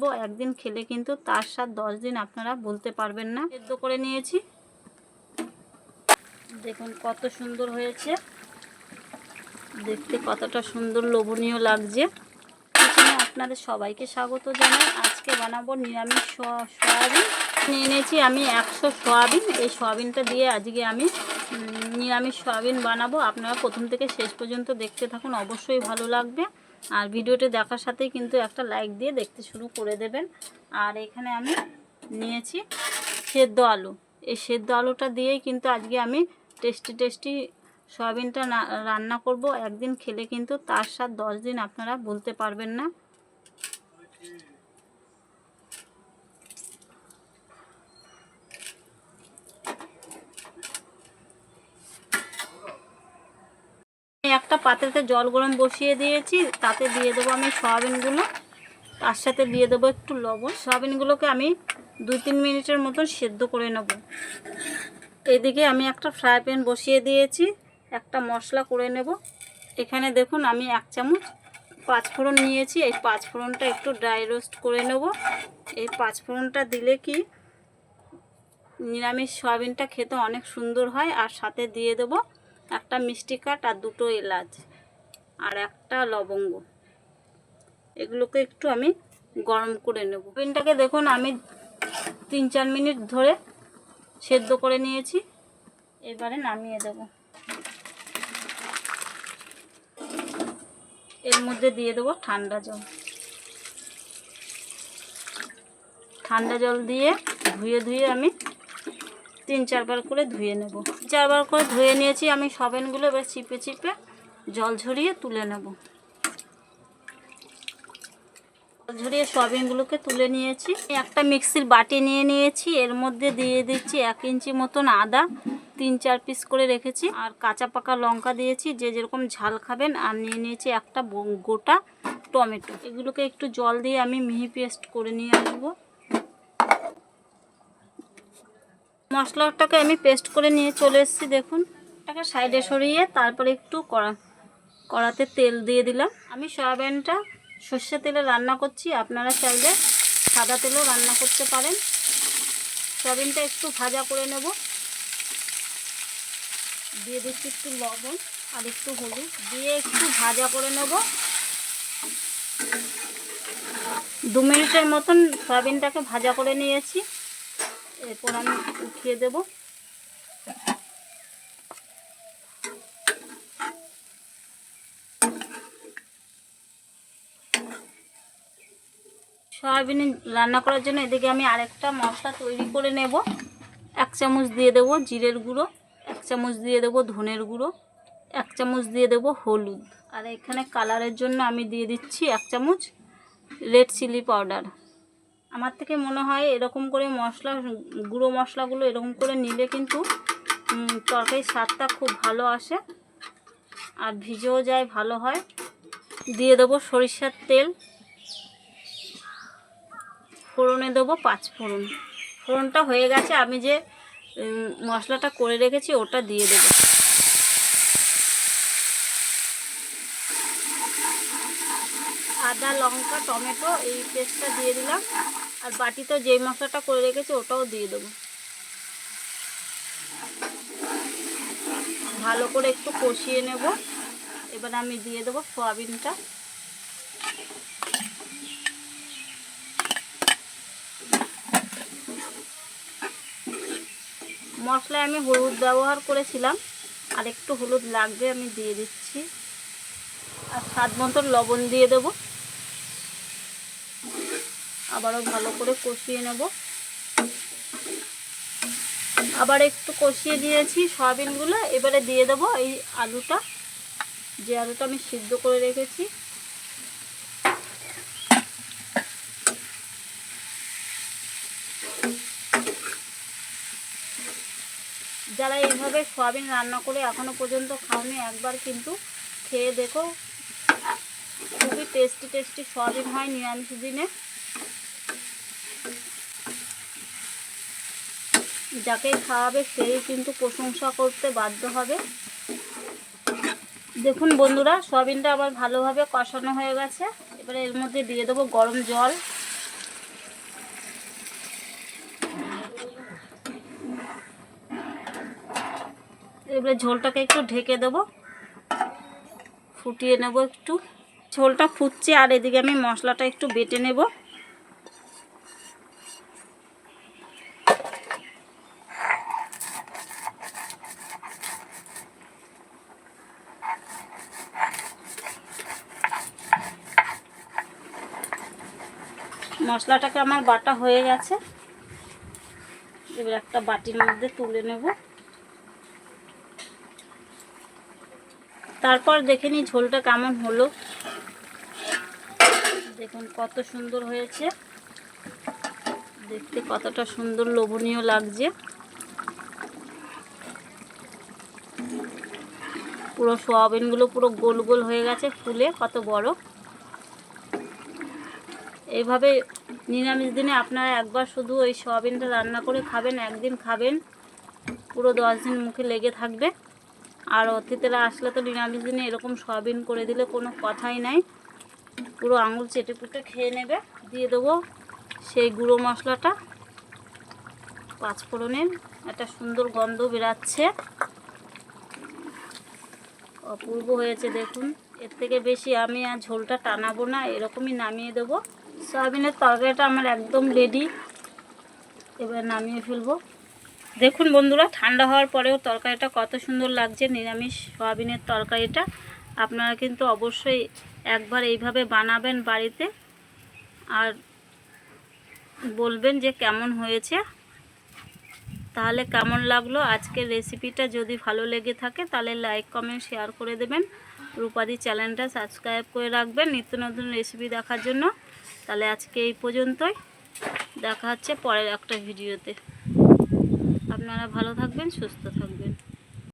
করব, একদিন খেলে কিন্তু তার স্বাদ দশ দিন আপনারা বলতে পারবেন না। সেদ্ধ করে নিয়েছি। দেখুন কত সুন্দর হয়েছে। দেখতে কতটা সুন্দর, লোভনীয় লাগছে। এখানে আপনাদের সবাইকে স্বাগত জানাই। আজকে বানাবো নিরামিষ সয়াবিন। নিয়ে নিয়েছি আমি একশো সয়াবিন। এই সয়াবিনটা দিয়ে আজকে আমি নিরামিষ সয়াবিন বানাবো। আপনারা প্রথম থেকে শেষ পর্যন্ত দেখতে থাকুন, অবশ্যই ভালো লাগবে। আর ভিডিওটি দেখার সাথেই কিন্তু একটা লাইক দিয়ে দেখতে শুরু করে দেবেন। আর এখানে আমি নিয়েছি সেদ্ধ আলু। এই সেদ্ধ আলুটা দিয়েই কিন্তু আজকে আমি টেস্টি টেস্টি সয়াবিনটা রান্না করব। একদিন খেলে কিন্তু তার স্বাদ দশ দিন আপনারা বলতে পারবেন না আমি একটা পাত্রেতে জল গরম বসিয়ে দিয়েছি, তাতে দিয়ে দেবো আমি সয়াবিনগুলো। তার সাথে দিয়ে দেবো একটু লবণ। সয়াবিনগুলোকে আমি দুই তিন মিনিটের মতন সেদ্ধ করে নেব। এদিকে আমি একটা ফ্রাই প্যান বসিয়ে দিয়েছি, একটা মশলা করে নেব। এখানে দেখুন আমি এক চামচ পাঁচফোড়ন নিয়েছি। এই পাঁচফোড়নটা একটু ড্রাই রোস্ট করে নেব। এই পাঁচফোড়নটা দিলে কি নিরামিষ সয়াবিনটা খেতে অনেক সুন্দর হয়। আর সাথে দিয়ে দেবো একটা মিষ্টি কাঠ আর দুটো এলাচ আর একটা লবঙ্গ। এগুলোকে একটু আমি গরম করে নেব। সয়াবিনটাকে দেখুন, আমি তিন চার মিনিট ধরে সেদ্ধ করে নিয়েছি। এবারে নামিয়ে দেব। এর মধ্যে দিয়ে দেবো ঠান্ডা জল। ঠান্ডা জল দিয়ে ধুয়ে ধুয়ে আমি তিন চারবার করে ধুয়ে নেব। চারবার করে ধুয়ে নিয়েছি, আমি সবেনগুলো এবার চিপে চিপে জল ঝরিয়ে তুলে নেব। জল ঝরিয়ে সয়াবিনগুলোকে তুলে নিয়েছি। একটা মিক্সির বাটি নিয়ে নিয়েছি, এর মধ্যে দিয়ে দিচ্ছি এক ইঞ্চি মতন আদা, তিন চার পিস করে রেখেছি। আর কাঁচা পাকা লঙ্কা দিয়েছি, যে যেরকম ঝাল খাবেন, আর নিয়ে নিয়েছি একটা গোটা টমেটো। এগুলোকে একটু জল দিয়ে আমি মিহি পেস্ট করে নিয়ে আসব। মশলাটাকে আমি পেস্ট করে নিয়ে চলে এসেছি, দেখুন। এটাকে সাইডে সরিয়ে তারপরে একটু কড়া, কড়াতে তেল দিয়ে দিলাম। আমি সয়াবিনটা সর্ষে তেলে রান্না করছি, আপনারা চাইলে সাদা তেলেও রান্না করতে পারেন। সয়াবিনটা একটু ভাজা করে নেব। দিয়ে দিচ্ছি একটু লবণ আর একটু হলুদ। দিয়ে একটু ভাজা করে নেব। দু মিনিটের মতন সয়াবিনটাকে ভাজা করে নিয়েছি। এরপর আমি উঠিয়ে দেব। সয়াবিন রান্না করার জন্য এদিকে আমি আরেকটা মশলা তৈরি করে নেব। এক চামচ দিয়ে দেবো জিরের গুঁড়ো, এক চামচ দিয়ে দেবো ধনের গুঁড়ো, এক চামচ দিয়ে দেবো হলুদ। আর এখানে কালারের জন্য আমি দিয়ে দিচ্ছি এক চামচ রেড চিলি পাউডার। আমার থেকে মনে হয় এরকম করে মশলা, গুঁড়ো মশলাগুলো এরকম করে নিলে কিন্তু তরকারির স্বাদটা খুব ভালো আসে। আর ভিজেও যায়, ভালো হয়। দিয়ে দেবো সরিষার তেল। ফোড়নে দেবো পাঁচ ফোড়ন। ফোড়নটা হয়ে গেছে, আমি যে মশলাটা করে রেখেছি, ওটা দিয়ে দেবো। আদা লঙ্কা, টমেটো, এই পেস্টটা দিয়ে দিলাম। আর বাটিতে যেই মশলাটা করে রেখেছি, ওটাও দিয়ে দেবো। ভালো করে একটু কষিয়ে নেব। এবার আমি দিয়ে দেবো সয়াবিনটা। মশলায় আমি হলুদ ব্যবহার করেছিলাম, আর একটু হলুদ লাগবে আমি দিয়ে দিচ্ছি। আর স্বাদ মতন লবণ দিয়ে দেব। আবারও ভালো করে কষিয়ে নেব। আবার একটু কষিয়ে দিয়েছি সয়াবিনগুলো। এবারে দিয়ে দেবো এই আলুটা। যে আলুটা আমি সিদ্ধ করে রেখেছি। যারা এইভাবে সয়াবিন রান্না করে এখনও পর্যন্ত খাওনি, একবার কিন্তু খেয়ে দেখো। খুবই টেস্টি টেস্টি সয়াবিন হয় নিরামিষ দিনে। যাকে খাওয়াবে সেই কিন্তু প্রশংসা করতে বাধ্য হবে। দেখুন বন্ধুরা, সয়াবিনটা আবার ভালোভাবে কষানো হয়ে গেছে। এবারে এর মধ্যে দিয়ে দেবো গরম জল। এবারে ঝোলটাকে একটু ঢেকে দেবো। ফুটিয়ে নেব একটু। ঝোলটা ফুটছে, আর এদিকে আমি মশলাটা একটু বেটে নেব। মশলাটাকে আমার বাটা হয়ে গেছে। এবার একটা বাটির মধ্যে তুলে নেব। তারপর দেখে নিই ঝোলটা কেমন হলো। দেখুন কত সুন্দর হয়েছে। দেখতে কতটা সুন্দর লোভনীয় লাগছে। পুরো সোয়াবিনগুলো পুরো গোল গোল হয়ে গেছে ফুলে, কত বড়। এইভাবে নিরামিষ দিনে আপনারা একবার শুধু ওই সয়াবিনটা রান্না করে খাবেন, একদিন খাবেন। পুরো দশ দিন মুখে লেগে থাকবে। আর অতিথিরা আসলে তো নিরামিষ দিনে এরকম সয়াবিন করে দিলে কোনো কথাই নাই। পুরো আঙুল চেটে পুটে খেয়ে নেবে। দিয়ে দেবো সেই গুঁড়ো মশলাটা। পাঁচফোড়নের একটা সুন্দর গন্ধ বেরাচ্ছে। অপূর্ব হয়েছে দেখুন। এর থেকে বেশি আমি আর ঝোলটা টানাবো না, এরকমই নামিয়ে দেবো। সয়াবিনের তরকারিটা আমার একদম রেডি এবার নামিয়ে ফেলব। দেখুন বন্ধুরা, ঠান্ডা হওয়ার পরেও তরকারিটা কত সুন্দর লাগছে, নিরামিষ সয়াবিনের তরকারিটা। আপনারা কিন্তু অবশ্যই একবার এইভাবে বানাবেন বাড়িতে। আর বলবেন যে কেমন হয়েছে। তাহলে কেমন লাগল? আজকের রেসিপিটা যদি ভালো লেগে থাকে, তাহলে লাইক কমেন্ট শেয়ার করে দেবেন। রূপাদি চ্যানেলটা সাবস্ক্রাইব করে রাখবেন। নিত্য নতুন রেসিপি দেখার জন্য। তাহলে আজকে এই পর্যন্তই। দেখা হচ্ছে পরের একটা ভিডিওতে। আপনারা ভালো থাকবেন সুস্থ থাকবেন।